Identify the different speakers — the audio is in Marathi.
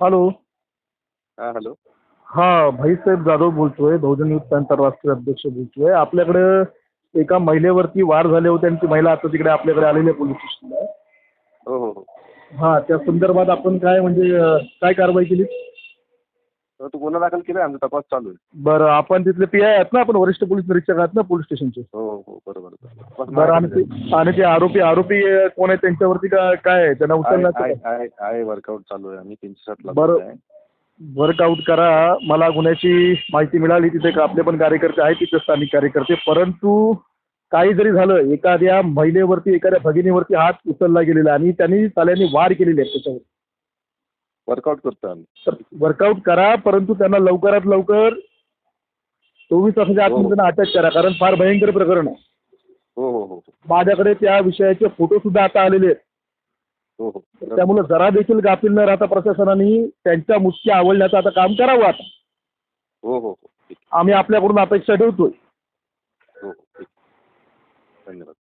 Speaker 1: हॅलो
Speaker 2: हा हॅलो
Speaker 1: हा भाईसाहेब जाधव बोलतोय बहुजन युथ आंतरराष्ट्रीय अध्यक्ष बोलतोय. आपल्याकडे एका महिलेवरती वार झाले होते आणि ती महिला आता तिकडे आपल्याकडे आलेली आहे पोलीस स्टेशनला.
Speaker 2: हो हो. हो
Speaker 1: हा त्या संदर्भात आपण काय म्हणजे अं, काय कारवाई केली?
Speaker 2: तर तू गुन्हा दाखल केला आमचा तपास चालू आहे.
Speaker 1: बरं आपण तिथले पी आय आहेत ना आपण वरिष्ठ पोलीस निरीक्षक आहात ना पोलीस स्टेशनचे?
Speaker 2: हो हो.
Speaker 1: बरं आणि ते आणि ते आरोपी आरोपी अं, कोण आहे? त्यांच्यावरती काय काय आहे? त्यांना
Speaker 2: आहे.
Speaker 1: उचलण्याचं
Speaker 2: आहे? आहे आहे वर्कआउट चालू आहे. आम्ही तीनशे
Speaker 1: बरं.
Speaker 2: आहे.
Speaker 1: वर्कआउट करा. मला गुन्ह्याची माहिती मिळाली तिथे. का आपले पण कार्यकर्ते आहेत तिथे स्थानिक कार्यकर्ते. परंतु काही जरी झालं एखाद्या महिलेवरती एखाद्या भगिनीवरती हात उचलला गेलेला आणि त्यांनी चाल्याने वार केलेले आहेत त्याच्यावर.
Speaker 2: वर्कआउट करतो आम्ही.
Speaker 1: तर वर्कआउट करा परंतु त्यांना लवकरात लवकर चोवीस तासाच्या
Speaker 2: हो.
Speaker 1: त्यांना अटक करा. कारण फार भयंकर प्रकरण आहे.
Speaker 2: हो हो हो हो.
Speaker 1: माझ्याकडे त्या विषयाचे फोटो सुद्धा आता आलेले आहेत.
Speaker 2: हो हो.
Speaker 1: त्यामुळे जरा देखील गाफील न राहता प्रशासनाने त्यांच्या मुख्य आवडण्याचं आता काम करावं आता.
Speaker 2: हो हो हो. ठीक.
Speaker 1: आम्ही आपल्याकडून अपेक्षा ठेवतोय.
Speaker 2: हो हो. ठीक. धन्यवाद.